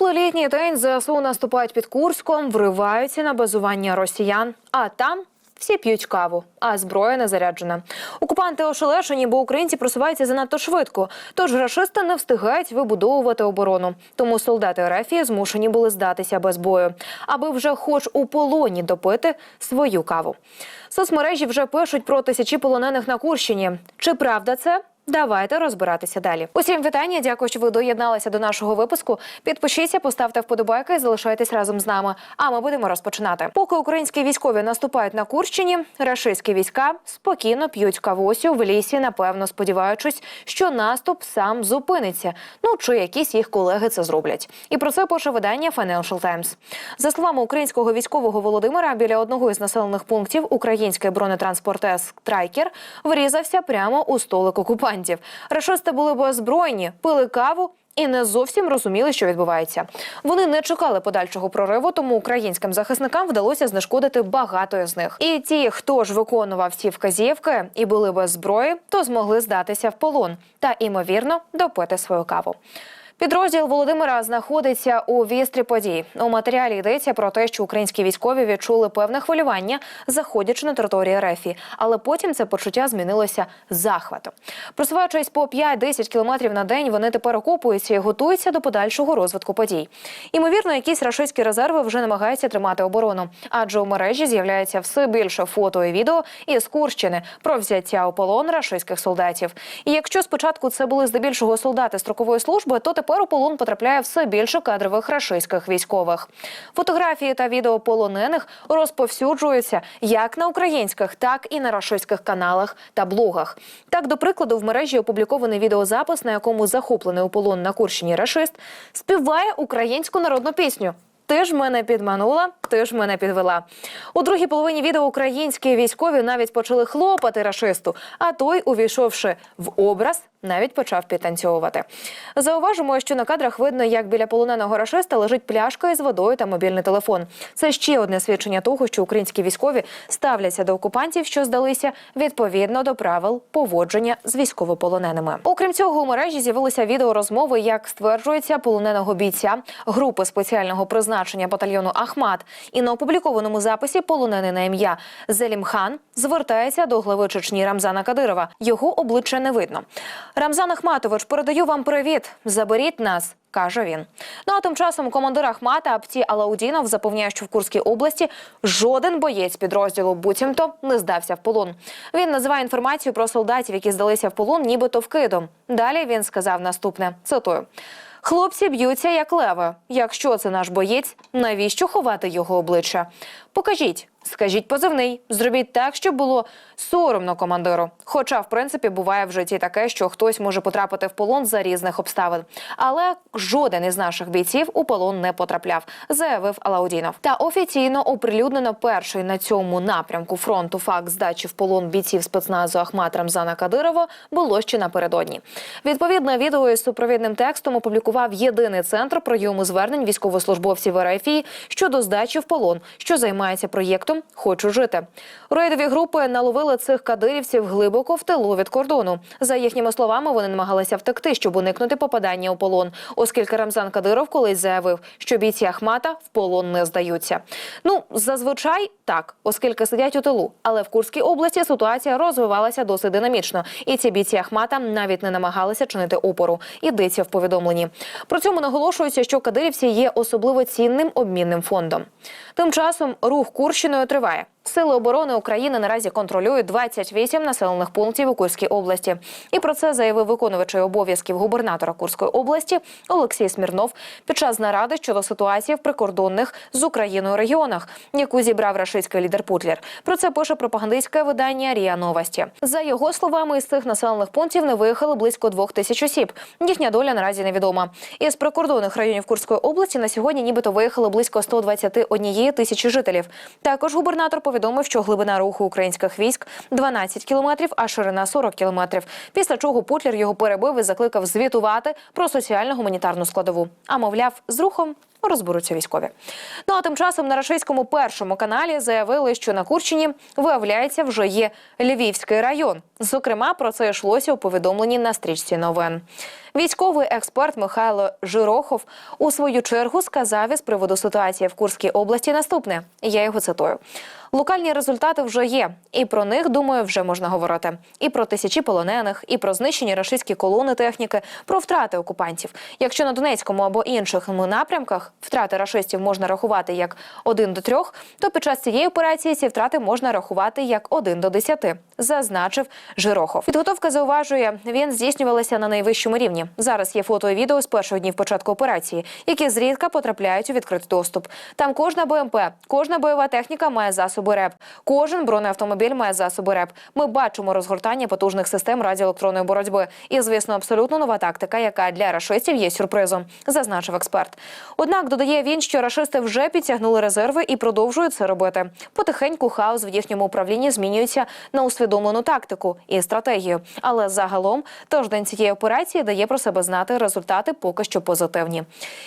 теплий день ЗСУ наступають під Курском, вриваються на базування росіян, а там. Всі п'ють каву, а зброя не заряджена. Окупанти ошелешені, бо українці просуваються занадто швидко. Тож рашисти не встигають вибудовувати оборону. Тому солдати РФ змушені були здатися без бою, аби вже хоч у полоні допити свою каву. Соцмережі вже пишуть про тисячі полонених на Курщині. Чи правда це? Давайте розбиратися далі. Усім вітання. Дякую, що ви доєдналися до нашого випуску. Підпишіться, поставте вподобайки і залишайтесь разом з нами. А ми будемо розпочинати. Поки українські військові наступають на Курщині, рашистські війська спокійно п'ють кавусю в лісі, напевно, сподіваючись, що наступ сам зупиниться. Ну чи якісь їх колеги це зроблять. І про це пише видання Financial Times. За словами українського військового Володимира, біля одного із населених пунктів український бронетранспорт «Страйкер» врізався прямо у столик окупантів. Рашисти були беззбройні, пили каву. І не зовсім розуміли, що відбувається. Вони не чекали подальшого прориву, тому українським захисникам вдалося знешкодити багато з них. І ті, хто ж виконував ці вказівки і були без зброї, то змогли здатися в полон та імовірно допити свою каву. Підрозділ Володимира знаходиться у вістрі подій. У матеріалі йдеться про те, що українські військові відчули певне хвилювання, заходячи на територію РФ. Але потім це почуття змінилося захватом. Просуваючись по 5-10 кілометрів на день, вони тепер окопуються і готуються до подальшого розвитку подій. Імовірно, якісь рашистські резерви вже намагаються тримати оборону, адже у мережі з'являється все більше фото і відео із Курщини про взяття у полон рашистських солдатів. І якщо спочатку це були здебільшого солдати строкової служби, то тепер у полон потрапляє все більше кадрових рашистських військових. Фотографії та відео полонених розповсюджуються як на українських, так і на рашистських каналах та блогах. Так, до прикладу, в мережі опублікований відеозапис, на якому захоплений у полон на Курщині рашист співає українську народну пісню. Ти ж мене підманула, ти ж мене підвела. У другій половині відео українські військові навіть почали хлопати рашисту, а той, увійшовши в образ, навіть почав підтанцьовувати. Зауважимо, що на кадрах видно, як біля полоненого рашиста лежить пляшка із водою та мобільний телефон. Це ще одне свідчення того, що українські військові ставляться до окупантів, що здалися відповідно до правил поводження з військовополоненими. Окрім цього, у мережі з'явилися відеорозмови, як стверджується полоненого бійця групи спеціального призначення батальйону Ахмат. І на опублікованому записі полонений на ім'я Зелімхан звертається до глави Чечні Рамзана Кадирова. Його обличчя не видно. Рамзан Ахматович, передаю вам привіт. Заберіть нас. Каже він. Ну а тим часом командир Ахмата Апті Алаудінов запевняє, що в Курській області жоден боєць підрозділу буцімто не здався в полон. Він називає інформацію про солдатів, які здалися в полон, нібито вкидом. Далі він сказав наступне: цитую. Хлопці б'ються як леви. Якщо це наш боєць, навіщо ховати його обличчя? Покажіть, скажіть позивний, зробіть так, щоб було соромно командиру. Хоча, в принципі, буває в житті таке, що хтось може потрапити в полон за різних обставин. Але жоден із наших бійців у полон не потрапляв, заявив Алаудінов. Та офіційно оприлюднено перший на цьому напрямку фронту факт здачі в полон бійців спецназу Ахмат Рамзана Кадирова було ще напередодні. Відповідне відео із супровідним текстом опублікував єдиний центр прийому звернень військовослужбовців РФІ щодо здачі в полон, що займається проєктом Хочу жити. Рейдові групи наловили цих кадирівців глибоко в тилу від кордону. За їхніми словами, вони намагалися втекти, щоб уникнути попадання у полон, оскільки Рамзан Кадиров колись заявив, що бійці Ахмата в полон не здаються. Ну зазвичай так, оскільки сидять у тилу. Але в Курській області ситуація розвивалася досить динамічно, і ці бійці Ахмата навіть не намагалися чинити опору. Йдеться в повідомленні. При цьому наголошується, що кадирівці є особливо цінним обмінним фондом. Тим часом рух Курщиною триває. Сили оборони України наразі контролюють 28 населених пунктів у Курській області. І про це заявив виконувачий обов'язків губернатора Курської області Олексій Смірнов під час наради щодо ситуації в прикордонних з Україною регіонах, яку зібрав рашистський лідер Путлер. Про це пише пропагандистське видання Рія Новості. За його словами, із цих населених пунктів не виїхали близько двох тисяч осіб. Їхня доля наразі невідома. Із прикордонних районів Курської області на сьогодні нібито виїхали близько 121 тисячі жителів. Також губернатор повідомив, що глибина руху українських військ 12 кілометрів, а ширина 40 кілометрів. Після чого Путлер його перебив і закликав звітувати про соціально-гуманітарну складову. А мовляв, з рухом розберуться військові. Ну а тим часом на рашистському першому каналі заявили, що на Курщині виявляється вже є Львівський район. Зокрема, про це йшлося у повідомленні на стрічці новин. Військовий експерт Михайло Жирохов у свою чергу сказав із приводу ситуації в Курській області наступне. Я його цитую. Локальні результати вже є, і про них думаю, вже можна говорити. І про тисячі полонених, і про знищені рашистські колони техніки, про втрати окупантів. Якщо на Донецькому або інших напрямках втрати рашистів можна рахувати як 1 до 3, то під час цієї операції ці втрати можна рахувати як 1 до 10, зазначив Жирохов. Підготовка зауважує, він здійснювалася на найвищому рівні. Зараз є фото і відео з перших днів початку операції, які зрідка потрапляють у відкритий доступ. Там кожна БМП, кожна бойова техніка має засоби РЕП. Кожен бронеавтомобіль має засоби РЕП. Ми бачимо розгортання потужних систем радіоелектронної боротьби. І, звісно, абсолютно нова тактика, яка для рашистів є сюрпризом, зазначив експерт. Однак додає він, що рашисти вже підтягнули резерви і продовжують це робити. Потихеньку хаос в їхньому управлінні змінюється на усвідомлену тактику і стратегію. Але загалом тиждень цієї операції дає про себе знати результати поки що позитивні.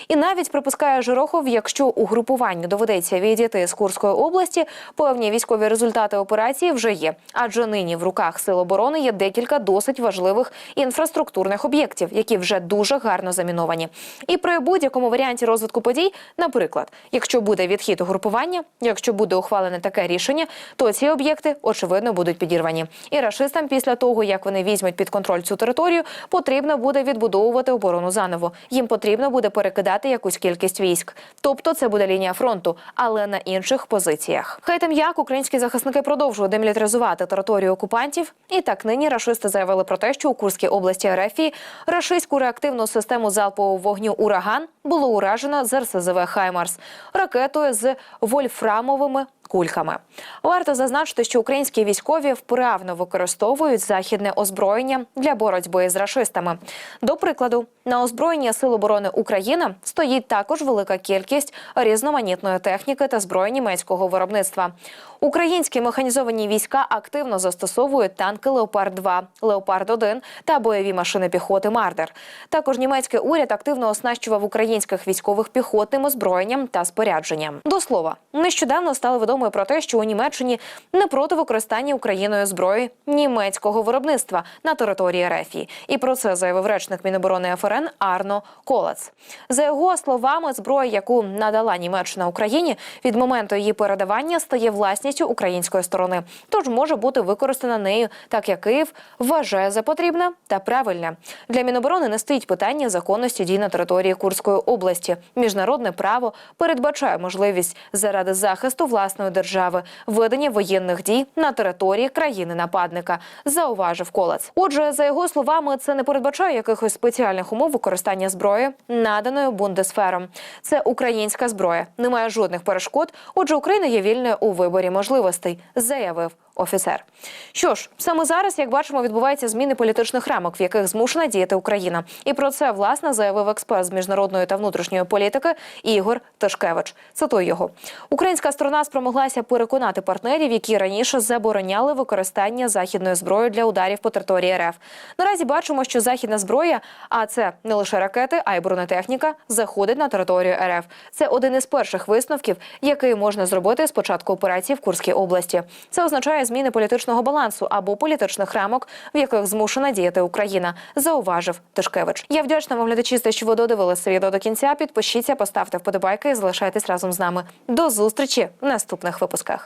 І навіть припускає Жирохов, якщо угрупуванню доведеться відійти з Курської області, певні військові результати операції вже є. Адже нині в руках сил оборони є декілька досить важливих інфраструктурних об'єктів, які вже дуже гарно заміновані. І при будь-якому варіанті розвитку подій, наприклад, якщо буде відхід угрупування, якщо буде ухвалене таке рішення, то ці об'єкти очевидно будуть підірвані. І рашистам після того, як вони візьмуть під контроль цю територію, потрібно буде відбудовувати оборону заново. Їм потрібно буде перекидати якусь кількість військ. Тобто це буде лінія фронту, але на інших позиціях. Хай там як українські захисники продовжують демілітаризувати територію окупантів. І так нині рашисти заявили про те, що у Курській області РФ рашистську реактивну систему залпового вогню Ураган було уражено з РСЗВ Хаймарс ракетою з вольфрамовими кульками. Варто зазначити, що українські військові вправно використовують західне озброєння для боротьби з рашистами. До прикладу, на озброєнні Сил оборони України стоїть також велика кількість різноманітної техніки та зброї німецького виробництва. Українські механізовані війська активно застосовують танки Леопард 2 Леопард 1 та бойові машини піхоти Мардер. Також німецький уряд активно оснащував українських військових піхотним озброєнням та спорядженням. До слова, нещодавно стало відомо про те, що у Німеччині не проти використання Україною зброї німецького виробництва на території РФ. І про це заявив речник Міноборони ФРН Арно Колац. За його словами, зброя, яку надала Німеччина Україні, від моменту її передавання стає власністю української сторони, тож може бути використана нею, так як Київ вважає за потрібне та правильне. Для Міноборони не стоїть питання законності дій на території Курської області. Міжнародне право передбачає можливість заради захисту власної держави ведення воєнних дій на території країни-нападника, зауважив Колац. Отже, за його словами, це не передбачає якихось спеціальних умов використання зброї, наданої Бундесфером. Це українська зброя, немає жодних перешкод. Отже, Україна є вільною у виборі можливостей, заявив офіцер. Що ж, саме зараз, як бачимо, відбуваються зміни політичних рамок, в яких змушена діяти Україна. І про це власне заявив експерт з міжнародної та внутрішньої політики Ігор Тишкевич. Цитую його: Українська сторона спромоглася переконати партнерів, які раніше забороняли використання західної зброї для ударів по території РФ. Наразі бачимо, що західна зброя, а це не лише ракети, а й бронетехніка, заходить на територію РФ. Це один із перших висновків, який можна зробити з початку операції в Курській області. Це означає зміни політичного балансу або політичних рамок, в яких змушена діяти Україна, зауважив Тишкевич. Я вдячна вам глядачі, що ви додивилися відео до кінця. Підпишіться, поставте вподобайки і залишайтесь разом з нами. До зустрічі в наступних випусках.